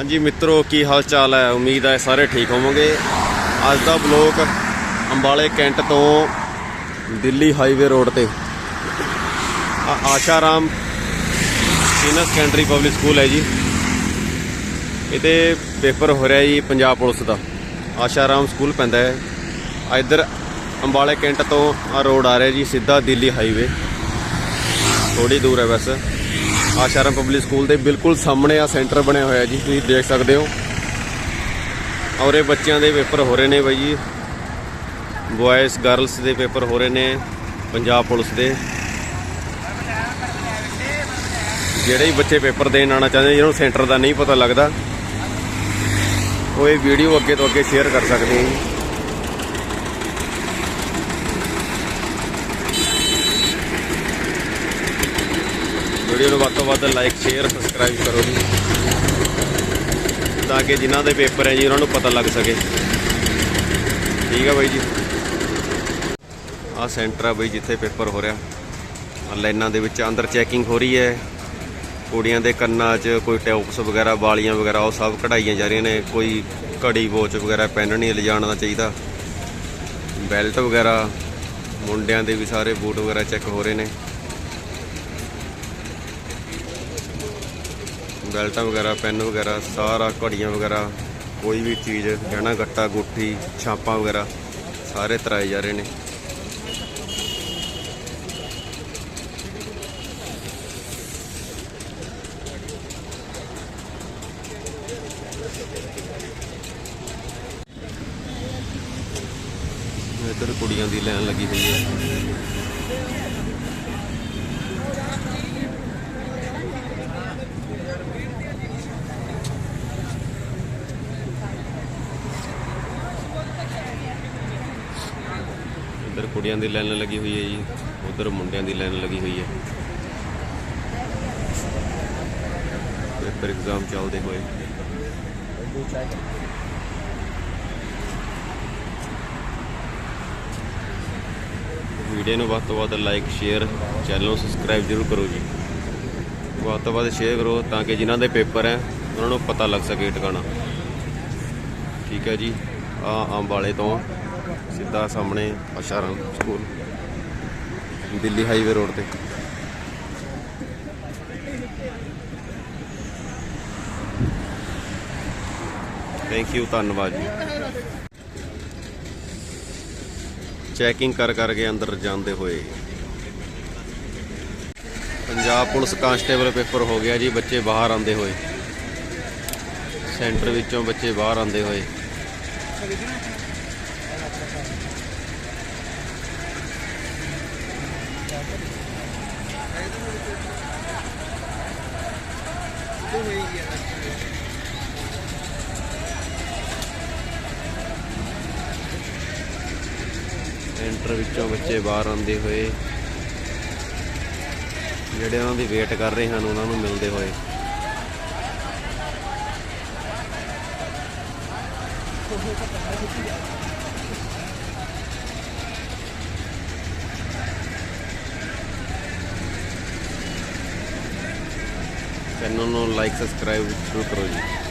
ਹਾਂਜੀ ਮਿੱਤਰੋ, ਕੀ ਹਾਲ ਚਾਲ ਹੈ? ਉਮੀਦ ਹੈ ਸਾਰੇ ਠੀਕ ਹੋਵੋਗੇ। ਅੱਜ ਦਾ ਬਲੌਗ ਅੰਬਾਲੇ ਕੈਂਟ ਤੋਂ ਦਿੱਲੀ ਹਾਈਵੇ ਰੋਡ ਤੇ। ਆ- Asharam senior secondary public school ਹੈ ਜੀ। ਇਹਦੇ ਪੇਪਰ ਹੋ ਰਿਹਾ ਜੀ ਪੰਜਾਬ ਪੁਲਿਸ ਦਾ। ਆਸ਼ਾਰਾਮ ਸਕੂਲ ਪੈਂਦਾ ਹੈ। ਆ, ਇੱਧਰ ਅੰਬਾਲੇ ਕੈਂਟ ਤੋਂ ਆ ਰੋਡ ਆ ਰਿਹਾ ਜੀ, ਸਿੱਧਾ ਦਿੱਲੀ ਹਾਈਵੇ। ਥੋੜੀ ਦੂਰ ਹੈ ਬਸ। ਆਸ਼ਾਰਾਮ ਪਬਲਿਕ ਸਕੂਲ ਦੇ ਬਿਲਕੁਲ ਸਾਹਮਣੇ ਆ, ਸੈਂਟਰ ਬਣਿਆ ਹੋਇਆ ਜੀ, ਤੁਸੀਂ ਦੇਖ ਸਕਦੇ ਹੋ। ਔਰ ਇਹ ਬੱਚਿਆਂ ਦੇ ਪੇਪਰ ਹੋ ਰਹੇ ਨੇ ਬਾਈ ਜੀ। ਬॉयਜ਼ ਗਰਲਸ ਦੇ ਪੇਪਰ ਹੋ ਰਹੇ ਨੇ, ਪੰਜਾਬ ਪੁਲਿਸ ਦੇ। ਜਿਹੜੇ ਹੀ ਬੱਚੇ ਪੇਪਰ ਦੇਣ ਆਉਣਾ ਚਾਹੁੰਦੇ ਜਿਹਨਾਂ ਨੂੰ ਸੈਂਟਰ ਦਾ ਨਹੀਂ ਪਤਾ ਲੱਗਦਾ, ਉਹ ਇਹ ਵੀਡੀਓ ਅੱਗੇ ਤੋਂ ਅੱਗੇ ਸ਼ੇਅਰ ਕਰ ਸਕਦੇ ਹੈ ਵੀਡੀਓ ਨੂੰ ਵੱਧ ਤੋਂ ਵੱਧ ਲਾਈਕ ਸ਼ੇਅਰ ਸਬਸਕ੍ਰਾਈਬ ਕਰੋ ਜੀ। ਤਾਂ ਕਿ ਜਿਨ੍ਹਾਂ ਦੇ ਪੇਪਰ ਹੈ ਜੀ, ਉਹਨਾਂ ਨੂੰ ਪਤਾ ਲੱਗ ਸਕੇ। ਠੀਕ ਆ ਬਾਈ ਜੀ। ਆਹ ਸੈਂਟਰ ਆ ਬਾਈ, ਜਿੱਥੇ ਪੇਪਰ ਹੋ ਰਿਹਾ। ਆਹ ਲਾਈਨਾਂ ਦੇ ਵਿੱਚ ਅੰਦਰ ਚੈਕਿੰਗ ਹੋ ਰਹੀ ਹੈ। ਕੁੜੀਆਂ ਦੇ ਕੰਨਾਂ 'ਚ ਕੋਈ ਟੌਪਸ ਵਗੈਰਾ, ਵਾਲੀਆਂ ਵਗੈਰਾ, ਉਹ ਸਭ ਕਢਾਈਆਂ ਜਾ ਰਹੀਆਂ ਨੇ। ਕੋਈ ਘੜੀ ਵੋਚ ਵਗੈਰਾ ਪਹਿਨ ਨਹੀਂ, ਲਿਜਾਣਾ ਚਾਹੀਦਾ। ਬੈਲਟ ਵਗੈਰਾ, ਮੁੰਡਿਆਂ ਦੇ ਵੀ ਸਾਰੇ ਬੂਟ ਵਗੈਰਾ ਚੈੱਕ ਹੋ ਰਹੇ ਨੇ। ਬੈਲਟਾਂ ਵਗੈਰਾ, ਪੈਨ ਵਗੈਰਾ, ਸਾਰਾ ਘੜੀਆਂ ਵਗੈਰਾ, ਕੋਈ ਵੀ ਚੀਜ਼, ਗਹਿਣਾ, ਗੱਟਾ, ਗੁੱਠੀ, ਛਾਪਾਂ ਵਗੈਰਾ, ਸਾਰੇ ਤਰਾਏ ਜਾ ਰਹੇ ਨੇ। ਇੱਧਰ ਕੁੜੀਆਂ ਦੀ ਲਾਈਨ ਲੱਗੀ ਹੋਈ ਹੈ। ਇੱਧਰ ਕੁੜੀਆਂ ਦੀ ਲਾਈਨ ਲੱਗੀ ਹੋਈ ਹੈ ਜੀ, ਉਧਰ ਮੁੰਡਿਆਂ ਦੀ ਲਾਈਨ ਲੱਗੀ ਹੋਈ ਹੈ। ਪੇਪਰ ਐਗਜ਼ਾਮ ਚੱਲਦੇ ਹੋਏ। ਵੀਡੀਓ ਨੂੰ ਵੱਧ ਤੋਂ ਵੱਧ ਲਾਈਕ ਸ਼ੇਅਰ ਚੈਨਲ ਨੂੰ ਸਬਸਕ੍ਰਾਈਬ ਜ਼ਰੂਰ ਕਰੋ ਜੀ। ਵੱਧ ਤੋਂ ਵੱਧ ਸ਼ੇਅਰ ਕਰੋ ਤਾਂ ਕਿ ਜਿਨ੍ਹਾਂ ਦੇ ਪੇਪਰ ਹੈ, ਉਹਨਾਂ ਨੂੰ ਪਤਾ ਲੱਗ ਸਕੇ ਟਿਕਾਣਾ। ਠੀਕ ਹੈ ਜੀ, ਆ ਅੰਬਾਲੇ ਤੋਂ ਸਿੱਧਾ ਸਾਹਮਣੇ Asharam school Delhi highway road ਤੇ। ਥੈਂਕ ਯੂ ਧੰਨਵਾਦ ਜੀ। ਚੈਕਿੰਗ ਕਰ ਕਰਕੇ ਅੰਦਰ ਜਾਂਦੇ ਹੋਏ। ਪੰਜਾਬ ਪੁਲਿਸ ਕਾਂਸਟੇਬਲ ਪੇਪਰ ਹੋ ਗਿਆ ਜੀ, ਬੱਚੇ ਬਾਹਰ ਆਉਂਦੇ ਹੋਏ। ਸੈਂਟਰ ਵਿੱਚੋਂ ਬੱਚੇ ਬਾਹਰ ਆਉਂਦੇ ਹੋਏ। ਸੈਂਟਰ ਵਿੱਚੋਂ ਬੱਚੇ ਬਾਹਰ ਆਉਂਦੇ ਹੋਏ, ਜਿਹੜੇ ਉਹਨਾਂ ਦੀ ਵੇਟ ਕਰ ਰਹੇ ਹਨ, ਉਹਨਾਂ ਨੂੰ ਮਿਲਦੇ ਹੋਏ। ਚੈਨਲ ਨੂੰ ਲਾਈਕ ਸਬਸਕ੍ਰਾਈਬ ਜ਼ਰੂਰ ਕਰੋ ਜੀ।